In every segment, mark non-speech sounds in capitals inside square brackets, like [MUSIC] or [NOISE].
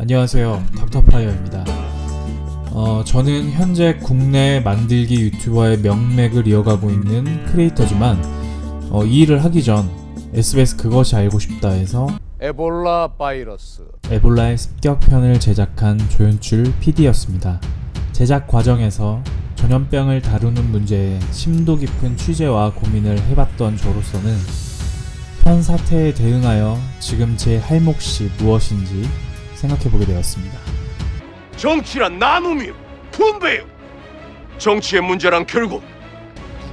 안녕하세요. 닥터파이어입니다. 어, 저는 현재 국내 만들기 유튜버의 명맥을 이어가고 있는 크리에이터지만 어, 이 일을 하기 전 SBS 그것이 알고 싶다 해서 에볼라 바이러스 에볼라의 습격편을 제작한 조연출 PD였습니다. 제작 과정에서 전염병을 다루는 문제에 심도 깊은 취재와 고민을 해봤던 저로서는 현 사태에 대응하여 지금 제 할 몫이 무엇인지 생각해보게 되었습니다. 정치란 나눔이요 분배요 정치의 문제란 결국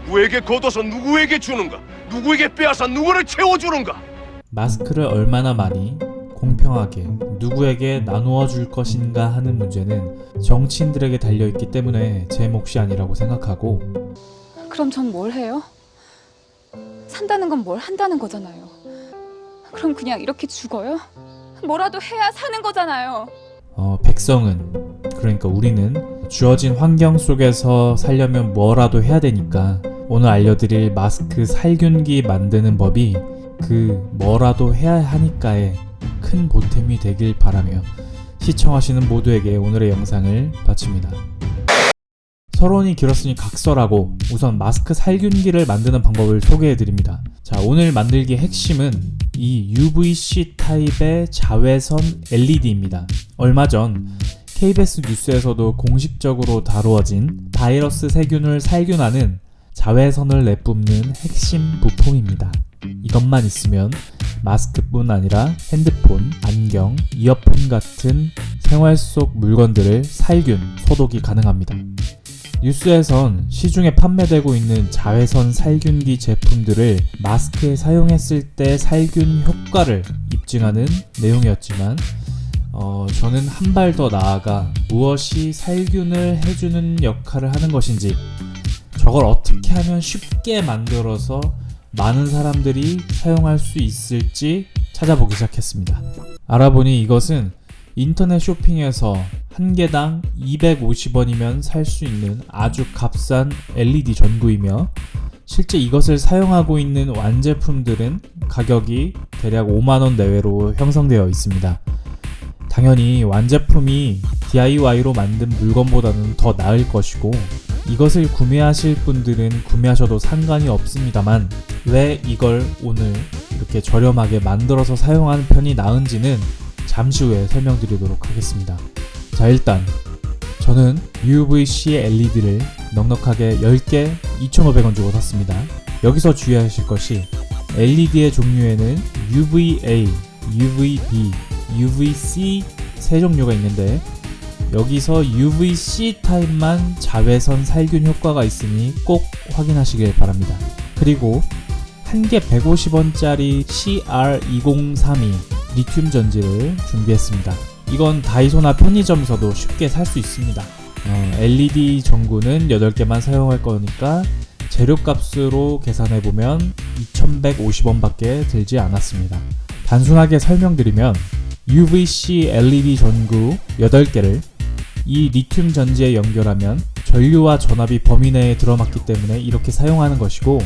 누구에게 걷어서 누구에게 주는가 누구에게 빼앗아 누구를 채워주는가 마스크를 얼마나 많이 공평하게 누구에게 나누어 줄 것인가 하는 문제는 정치인들에게 달려있기 때문에 제 몫이 아니라고 생각하고 그럼 전 뭘 해요? 산다는 건 뭘 한다는 거잖아요. 그럼 그냥 이렇게 죽어요? 뭐라도 해야 사는 거잖아요. 어, 백성은 그러니까 우리는 주어진 환경 속에서 살려면 뭐라도 해야 되니까 오늘 알려드릴 마스크 살균기 만드는 법이 그 뭐라도 해야 하니까에 큰 보탬이 되길 바라며 시청하시는 모두에게 오늘의 영상을 바칩니다. 서론이 길었으니 각설하고 우선 마스크 살균기를 만드는 방법을 소개해 드립니다. 자, 오늘 만들기의 핵심은 이 UVC 타입의 자외선 LED입니다. 얼마 전 KBS 뉴스에서도 공식적으로 다루어진 바이러스 세균을 살균하는 자외선을 내뿜는 핵심 부품입니다. 이것만 있으면 마스크뿐 아니라 핸드폰, 안경, 이어폰 같은 생활 속 물건들을 살균, 소독이 가능합니다. 뉴스에선 시중에 판매되고 있는 자외선 살균기 제품들을 마스크에 사용했을 때 살균 효과를 입증하는 내용이었지만 어, 저는 한 발 더 나아가 무엇이 살균을 해주는 역할을 하는 것인지 저걸 어떻게 하면 쉽게 만들어서 많은 사람들이 사용할 수 있을지 찾아보기 시작했습니다. 알아보니 이것은 인터넷 쇼핑에서 한 개당 250원이면 살 수 있는 아주 값싼 LED 전구이며 실제 이것을 사용하고 있는 완제품들은 가격이 대략 5만원 내외로 형성되어 있습니다. 당연히 완제품이 DIY로 만든 물건보다는 더 나을 것이고 이것을 구매하실 분들은 구매하셔도 상관이 없습니다만 왜 이걸 오늘 이렇게 저렴하게 만들어서 사용하는 편이 나은지는 잠시 후에 설명드리도록 하겠습니다. 자, 일단 저는 UVC LED를 넉넉하게 10개 2,500원 주고 샀습니다. 여기서 주의하실 것이 LED의 종류에는 UVA, UVB, UVC 세 종류가 있는데 여기서 UVC 타입만 자외선 살균 효과가 있으니 꼭 확인하시길 바랍니다. 그리고 한 개 150원짜리 CR2032 리튬 전지를 준비했습니다. 이건 다이소나 편의점에서도 쉽게 살 수 있습니다. 어, LED 전구는 8개만 사용할 거니까 재료값으로 계산해보면 2150원 밖에 들지 않았습니다. 단순하게 설명드리면 UVC LED 전구 8개를 이 리튬 전지에 연결하면 전류와 전압이 범위 내에 들어맞기 때문에 이렇게 사용하는 것이고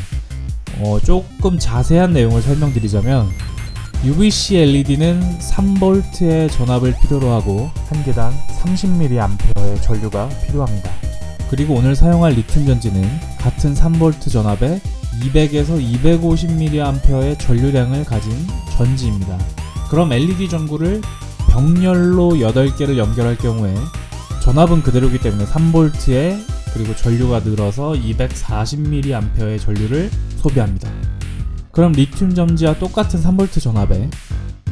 어, 조금 자세한 내용을 설명드리자면 UVC LED는 3V의 전압을 필요로 하고 한 개당 30mAh의 전류가 필요합니다. 그리고 오늘 사용할 리튬 전지는 같은 3V 전압에 200에서 250mAh의 전류량을 가진 전지입니다. 그럼 LED 전구를 병렬로 8개를 연결할 경우에 전압은 그대로이기 때문에 3V에 그리고 전류가 늘어서 240mAh의 전류를 소비합니다. 그럼 리튬 전지와 똑같은 3V 전압에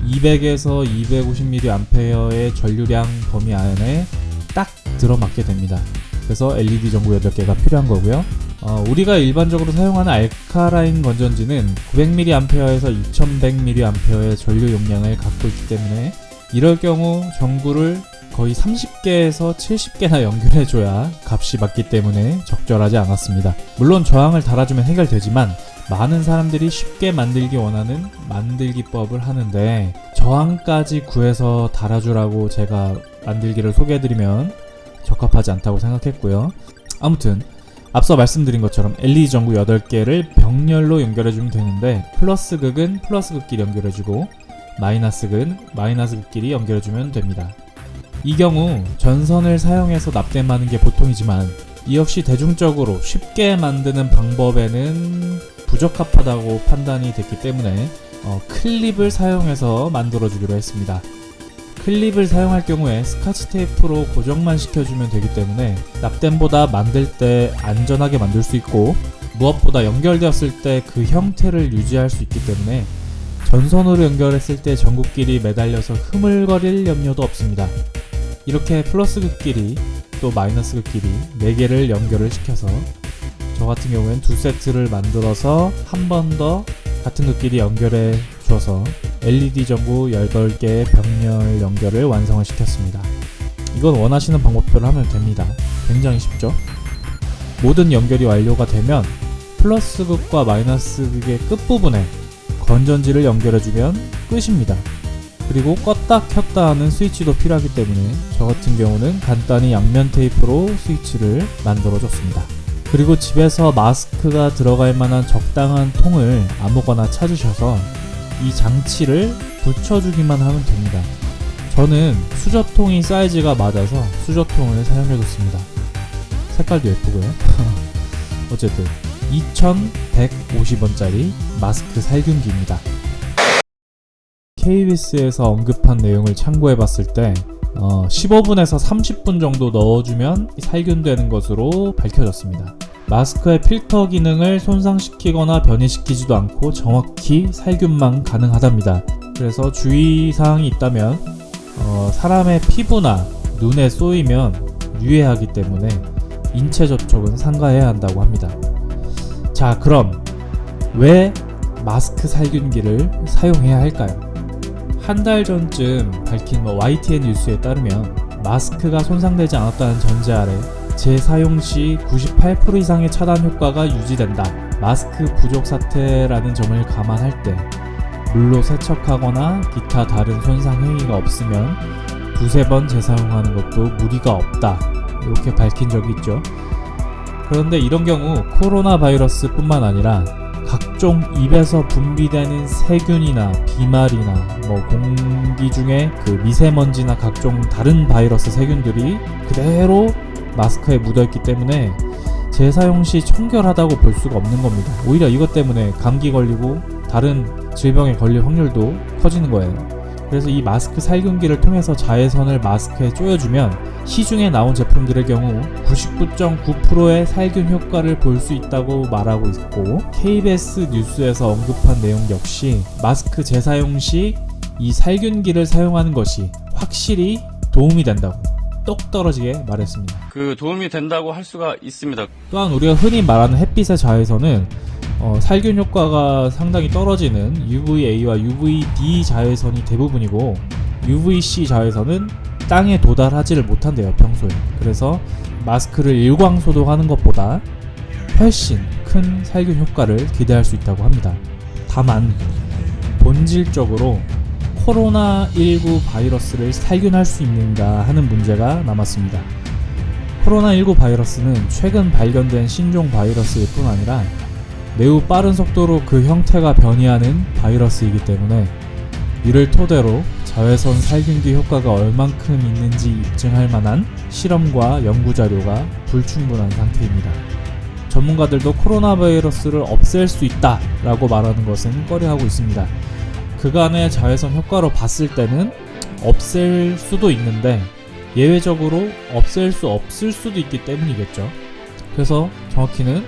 200에서 250mAh의 전류량 범위 안에 딱 들어맞게 됩니다. 그래서 LED 전구 8개가 필요한 거고요. 어, 우리가 일반적으로 사용하는 알카라인 건전지는 900mAh에서 2100mAh의 전류 용량을 갖고 있기 때문에 이럴 경우 전구를 거의 30개에서 70개나 연결해줘야 값이 맞기 때문에 적절하지 않았습니다. 물론 저항을 달아주면 해결되지만 많은 사람들이 쉽게 만들기 원하는 만들기법을 하는데 저항까지 구해서 달아주라고 제가 만들기를 소개해드리면 적합하지 않다고 생각했고요. 아무튼 앞서 말씀드린 것처럼 LED 전구 8개를 병렬로 연결해주면 되는데 플러스 극은 플러스 극끼리 연결해주고 마이너스 극은 마이너스 극끼리 연결해주면 됩니다. 이 경우 전선을 사용해서 납땜하는 게 보통이지만 이 역시 대중적으로 쉽게 만드는 방법에는 부적합하다고 판단이 됐기 때문에 어, 클립을 사용해서 만들어주기로 했습니다. 클립을 사용할 경우에 스카치 테이프로 고정만 시켜주면 되기 때문에 납땜보다 만들 때 안전하게 만들 수 있고 무엇보다 연결되었을 때 그 형태를 유지할 수 있기 때문에 전선으로 연결했을 때 전구끼리 매달려서 흐물거릴 염려도 없습니다. 이렇게 플러스 극끼리 또 마이너스 극끼리 4개를 연결을 시켜서 저 같은 경우엔 두 세트를 만들어서 한 번 더 같은 극끼리 연결해 줘서 LED 전구 18개의 병렬 연결을 완성을 시켰습니다. 이건 원하시는 방법대로 하면 됩니다. 굉장히 쉽죠? 모든 연결이 완료가 되면 플러스 극과 마이너스 극의 끝부분에 건전지를 연결해주면 끝입니다. 그리고 껐다 켰다 하는 스위치도 필요하기 때문에 저 같은 경우는 간단히 양면 테이프로 스위치를 만들어줬습니다. 그리고 집에서 마스크가 들어갈 만한 적당한 통을 아무거나 찾으셔서 이 장치를 붙여주기만 하면 됩니다. 저는 수저통이 사이즈가 맞아서 수저통을 사용해줬습니다. 색깔도 예쁘고요. [LAUGHS] 어쨌든 2150원짜리 마스크 살균기입니다. KBS에서 언급한 내용을 참고해 봤을 때 어, 15분에서 30분 정도 넣어주면 살균되는 것으로 밝혀졌습니다. 마스크의 필터 기능을 손상시키거나 변이시키지도 않고 정확히 살균만 가능하답니다. 그래서 주의사항이 있다면 어, 사람의 피부나 눈에 쏘이면 유해하기 때문에 인체 접촉은 삼가해야 한다고 합니다. 자, 그럼 왜 마스크 살균기를 사용해야 할까요? 한 달 전쯤 밝힌 뭐 YTN 뉴스에 따르면 마스크가 손상되지 않았다는 전제 아래 재사용 시 98% 이상의 차단 효과가 유지된다. 마스크 부족 사태라는 점을 감안할 때 물로 세척하거나 기타 다른 손상 행위가 없으면 두세 번 재사용하는 것도 무리가 없다. 이렇게 밝힌 적이 있죠. 그런데 이런 경우 코로나 바이러스뿐만 아니라 각종 입에서 분비되는 세균이나 비말이나 뭐 공기 중에 그 미세먼지나 각종 다른 바이러스 세균들이 그대로 마스크에 묻어있기 때문에 재사용 시 청결하다고 볼 수가 없는 겁니다. 오히려 이것 때문에 감기 걸리고 다른 질병에 걸릴 확률도 커지는 거예요. 그래서 이 마스크 살균기를 통해서 자외선을 마스크에 쪼여주면 시중에 나온 제품들의 경우 99.9%의 살균 효과를 볼 수 있다고 말하고 있고 KBS 뉴스에서 언급한 내용 역시 마스크 재사용 시 이 살균기를 사용하는 것이 확실히 도움이 된다고 똑 떨어지게 말했습니다. 그 도움이 된다고 할 수가 있습니다. 또한 우리가 흔히 말하는 햇빛의 자외선은 어, 살균 효과가 상당히 떨어지는 UVA와 UVB 자외선이 대부분이고 UVC 자외선은 땅에 도달하지를 못한대요 평소에. 그래서 마스크를 일광 소독하는 것보다 훨씬 큰 살균 효과를 기대할 수 있다고 합니다. 다만 본질적으로 코로나19 바이러스를 살균할 수 있는가 하는 문제가 남았습니다. 코로나19 바이러스는 최근 발견된 신종 바이러스일 뿐 아니라 매우 빠른 속도로 그 형태가 변이하는 바이러스이기 때문에 이를 토대로 자외선 살균기 효과가 얼만큼 있는지 입증할 만한 실험과 연구 자료가 불충분한 상태입니다. 전문가들도 코로나 바이러스를 없앨 수 있다 라고 말하는 것은 꺼려하고 있습니다. 그간의 자외선 효과로 봤을 때는 없앨 수도 있는데 예외적으로 없앨 수 없을 수도 있기 때문이겠죠. 그래서 정확히는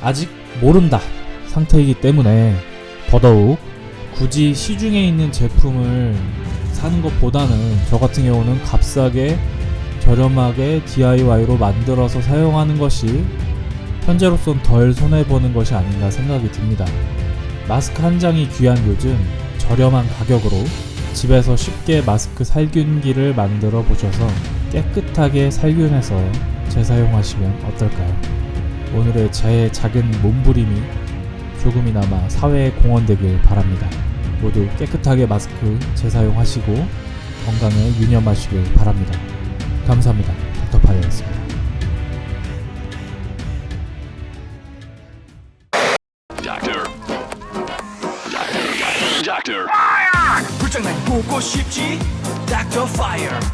아직 모른다 상태이기 때문에 더더욱 굳이 시중에 있는 제품을 사는 것보다는 저 같은 경우는 값싸게 저렴하게 DIY로 만들어서 사용하는 것이 현재로선 덜 손해보는 것이 아닌가 생각이 듭니다. 마스크 한 장이 귀한 요즘 저렴한 가격으로 집에서 쉽게 마스크 살균기를 만들어 보셔서 깨끗하게 살균해서 재사용하시면 어떨까요? 오늘의 제 작은 몸부림이 조금이나마 사회에 공헌되길 바랍니다. 모두 깨끗하게 마스크 재사용하시고 건강에 유념하시길 바랍니다. 감사합니다. 닥터파이였습니다. 불장난 보고 싶지? 닥터 파이어